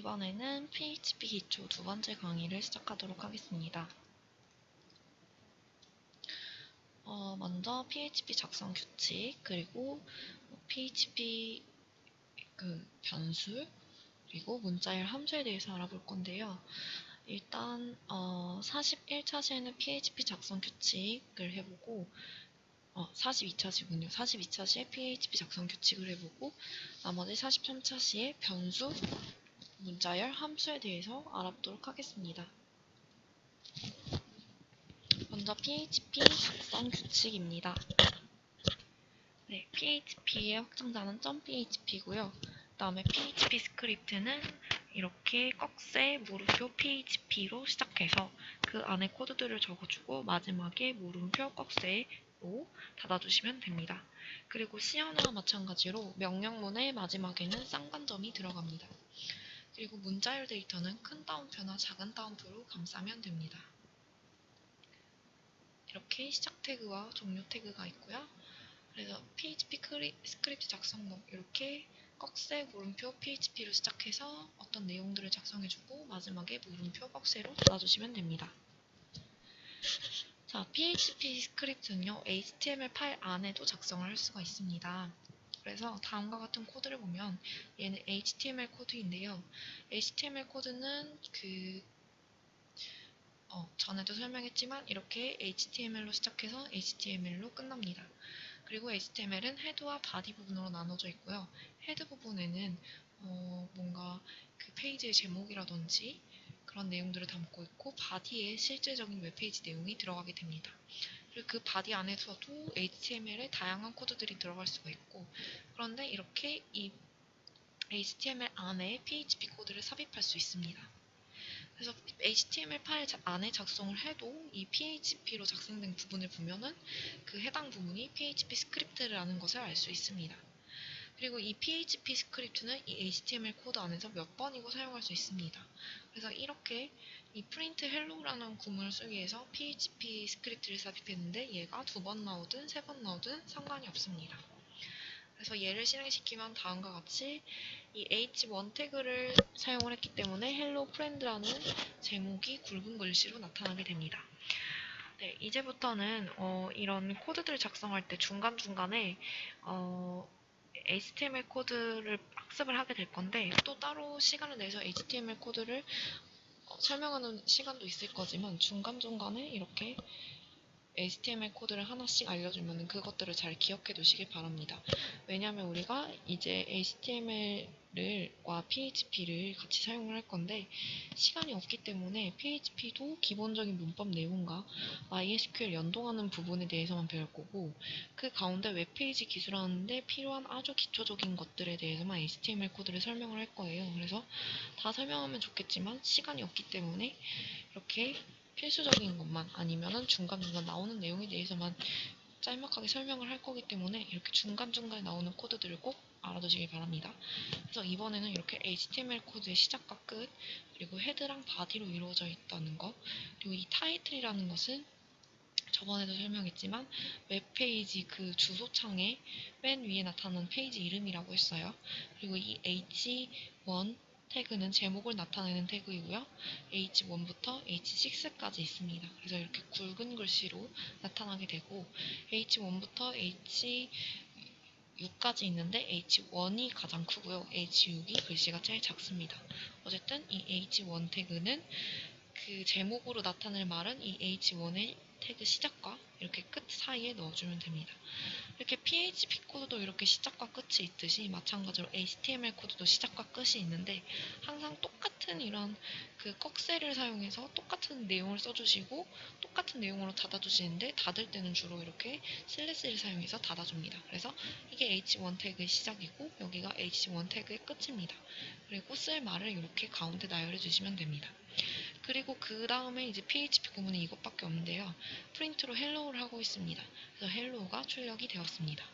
이번에는 PHP 기초 두 번째 강의를 시작하도록 하겠습니다. 어, 먼저 PHP 작성 규칙, 그리고 PHP 그 변수, 그리고 문자열 함수에 대해서 알아볼 건데요. 일단 어, 41차 시에는 PHP 작성 규칙을 해보고 어, 42차 시군요. 42차 시에 PHP 작성 규칙을 해보고 나머지 43차 시에 변수, 문자열, 함수에 대해서 알아보도록 하겠습니다. 먼저 PHP 작성 규칙입니다. 네, PHP의 확장자는 .php고요. 그 다음에 PHP 스크립트는 이렇게 꺽쇠 물음표 PHP로 시작해서 그 안에 코드들을 적어주고 마지막에 물음표 꺽쇠로 닫아주시면 됩니다. 그리고 C언어와 마찬가지로 명령문의 마지막에는 쌍관점이 들어갑니다. 그리고 문자열 데이터는 큰 따옴표나 작은 따옴표로 감싸면 됩니다. 이렇게 시작 태그와 종료 태그가 있고요. 그래서 PHP 스크립트 작성록 이렇게 꺽쇠 물음표 PHP로 시작해서 어떤 내용들을 작성해주고 마지막에 물음표 꺽쇠로 닫아주시면 됩니다. 자, PHP 스크립트는요, HTML 파일 안에도 작성을 할 수가 있습니다. 그래서 다음과 같은 코드를 보면 얘는 HTML 코드인데요. HTML 코드는 그 어, 전에도 설명했지만 이렇게 HTML로 시작해서 HTML로 끝납니다. 그리고 HTML은 헤드와 바디 부분으로 나눠져 있고요. 헤드 부분에는 어, 뭔가 그 페이지의 제목이라든지 그런 내용들을 담고 있고 바디에 실제적인 웹페이지 내용이 들어가게 됩니다. 그리고 그 바디 안에서도 HTML의 다양한 코드들이 들어갈 수가 있고 그런데 이렇게 이 HTML 안에 PHP 코드를 삽입할 수 있습니다. 그래서 HTML 파일 안에 작성을 해도 이 PHP로 작성된 부분을 보면은 그 해당 부분이 PHP 스크립트라는 것을 알 수 있습니다. 그리고 이 PHP 스크립트는 이 HTML 코드 안에서 몇 번이고 사용할 수 있습니다. 그래서 이렇게 이 print hello라는 구문을 쓰기 위해서 PHP 스크립트를 삽입했는데 얘가 두 번 나오든 세 번 나오든 상관이 없습니다. 그래서 얘를 실행시키면 다음과 같이 이 h1 태그를 사용을 했기 때문에 hello friend라는 제목이 굵은 글씨로 나타나게 됩니다. 네, 이제부터는 어, 이런 코드들을 작성할 때 중간중간에 어, HTML 코드를 학습을 하게 될 건데 또 따로 시간을 내서 HTML 코드를 어, 설명하는 시간도 있을 거지만 중간중간에 이렇게 HTML 코드를 하나씩 알려주면 그것들을 잘 기억해 두시길 바랍니다. 왜냐하면 우리가 이제 HTML과 PHP를 같이 사용을 할 건데 시간이 없기 때문에 PHP도 기본적인 문법 내용과 MySQL 연동하는 부분에 대해서만 배울 거고 그 가운데 웹페이지 기술하는데 필요한 아주 기초적인 것들에 대해서만 HTML 코드를 설명을 할 거예요. 그래서 다 설명하면 좋겠지만 시간이 없기 때문에 이렇게 필수적인 것만 아니면은 중간중간 나오는 내용에 대해서만 짤막하게 설명을 할 거기 때문에 이렇게 중간중간에 나오는 코드들을 꼭 알아두시길 바랍니다. 그래서 이번에는 이렇게 HTML 코드의 시작과 끝 그리고 헤드랑 바디로 이루어져 있다는 거 그리고 이 타이틀이라는 것은 저번에도 설명했지만 웹페이지 그 주소창에 맨 위에 나타나는 페이지 이름이라고 했어요. 그리고 이 H1 태그는 제목을 나타내는 태그이고요. H1부터 H6까지 있습니다. 그래서 이렇게 굵은 글씨로 나타나게 되고 H1부터 H6까지 있는데 H1이 가장 크고요. H6이 글씨가 제일 작습니다. 어쨌든 이 H1 태그는 그 제목으로 나타낼 말은 이 H1의 태그 시작과 이렇게 끝 사이에 넣어주면 됩니다. 이렇게 PHP 코드도 이렇게 시작과 끝이 있듯이 마찬가지로 HTML 코드도 시작과 끝이 있는데 항상 똑같은 이런 그 꺽쇠를 사용해서 똑같은 내용을 써주시고 똑같은 내용으로 닫아주시는데 닫을 때는 주로 이렇게 슬래시를 사용해서 닫아줍니다. 그래서 이게 H1 태그의 시작이고 여기가 H1 태그의 끝입니다. 그리고 쓸 말을 이렇게 가운데 나열해 주시면 됩니다. 그리고 그 다음에 이제 PHP 구문이 이것밖에 없는데요. 프린트로 헬로우를 하고 있습니다. 그래서 헬로우가 출력이 되었습니다.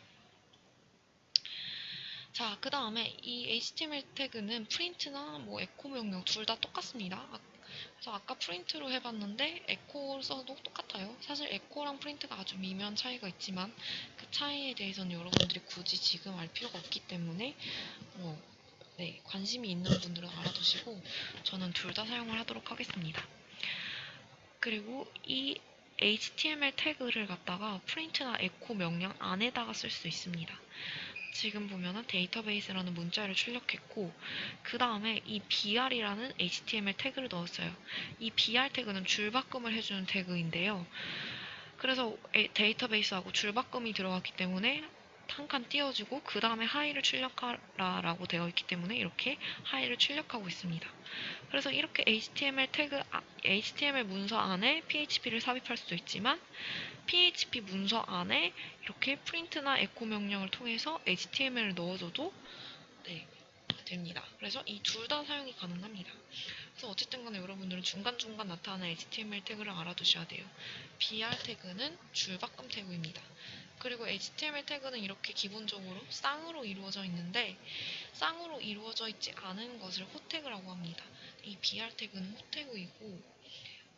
자, 그 다음에 이 HTML 태그는 프린트나 뭐 에코 명령 둘 다 똑같습니다. 아, 그래서 아까 프린트로 해봤는데 에코 써도 똑같아요. 사실 에코랑 프린트가 아주 미묘한 차이가 있지만 그 차이에 대해서는 여러분들이 굳이 지금 알 필요가 없기 때문에 어, 네, 관심이 있는 분들은 알아두시고 저는 둘 다 사용을 하도록 하겠습니다. 그리고 이 HTML 태그를 갖다가 프린트나 에코 명령 안에다가 쓸 수 있습니다. 지금 보면은 데이터베이스라는 문자를 출력했고 그 다음에 이 br이라는 HTML 태그를 넣었어요. 이 br 태그는 줄바꿈을 해주는 태그인데요. 그래서 에- 데이터베이스하고 줄바꿈이 들어갔기 때문에 한 칸 띄워주고 그 다음에 하이를 출력하라 라고 되어 있기 때문에 이렇게 하이를 출력하고 있습니다. 그래서 이렇게 HTML 태그, 아- HTML 문서 안에 PHP를 삽입할 수도 있지만 PHP 문서 안에 이렇게 프린트나 에코 명령을 통해서 HTML을 넣어줘도 네, 됩니다. 그래서 이 둘 다 사용이 가능합니다. 그래서 어쨌든 간에 여러분들은 중간중간 나타나는 HTML 태그를 알아두셔야 돼요. BR 태그는 줄바꿈 태그입니다. 그리고 HTML 태그는 이렇게 기본적으로 쌍으로 이루어져 있는데 쌍으로 이루어져 있지 않은 것을 호태그라고 합니다. 이 BR 태그는 호태그이고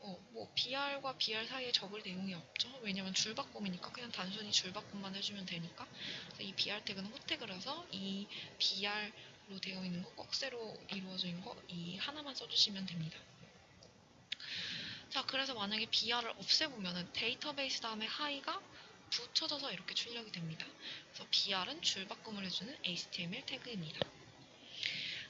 어, 뭐 BR과 BR 사이에 적을 내용이 없죠. 왜냐면 줄바꿈이니까 그냥 단순히 줄바꿈만 해주면 되니까. 이 BR 태그는 호태그라서 이 BR로 되어 있는 거, 꺽쇠로 이루어져 있는 거 이 하나만 써주시면 됩니다. 자, 그래서 만약에 BR을 없애보면은 데이터베이스 다음에 하이가 붙여져서 이렇게 출력이 됩니다. 그래서 BR은 줄바꿈을 해주는 HTML 태그입니다.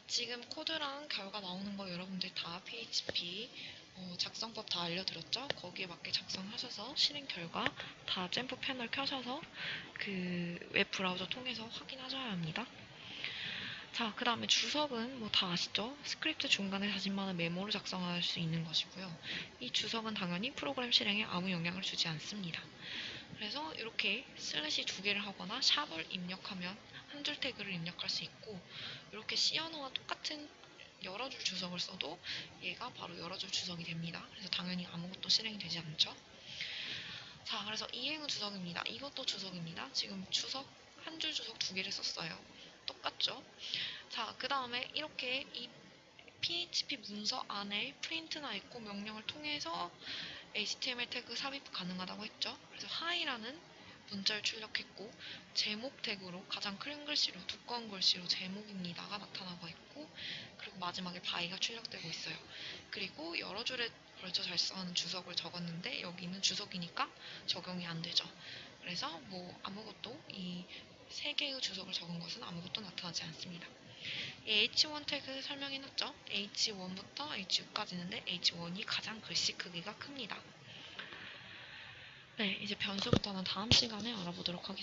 지금 코드랑 결과 나오는 거 여러분들 다 PHP 어, 작성법 다 알려드렸죠? 거기에 맞게 작성하셔서 실행 결과 다 잼프 패널 켜셔서 그 웹 브라우저 통해서 확인하셔야 합니다. 자, 그 다음에 주석은 뭐 다 아시죠? 스크립트 중간에 자신만의 메모를 작성할 수 있는 것이고요. 이 주석은 당연히 프로그램 실행에 아무 영향을 주지 않습니다. 그래서 이렇게 슬래시 두 개를 하거나 샵을 입력하면 한 줄 태그를 입력할 수 있고 이렇게 언어와 똑같은 여러 줄 주석을 써도 얘가 바로 여러 줄 주석이 됩니다. 그래서 당연히 아무것도 실행이 되지 않죠. 자, 그래서 이행은 주석입니다. 이것도 주석입니다. 지금 주석 한 줄 주석 두 개를 썼어요. 똑같죠? 자, 그 다음에 이렇게 이 PHP 문서 안에 프린트나 에코 명령을 통해서 HTML 태그 삽입 가능하다고 했죠. 그래서 하이라는 문자를 출력했고 제목 태그로 가장 큰 글씨로 두꺼운 글씨로 제목입니다가 나타나고 있고 그리고 마지막에 바이가 출력되고 있어요. 그리고 여러 줄에 걸쳐 발송하는 주석을 적었는데 여기는 주석이니까 적용이 안 되죠. 그래서 뭐 아무것도 이 세 개의 주석을 적은 것은 아무것도 나타나지 않습니다. 이 H1 태그 설명해놨죠? H1부터 H6까지 있는데 H1이 가장 글씨 크기가 큽니다. 네, 이제 변수부터는 다음 시간에 알아보도록 하겠습니다.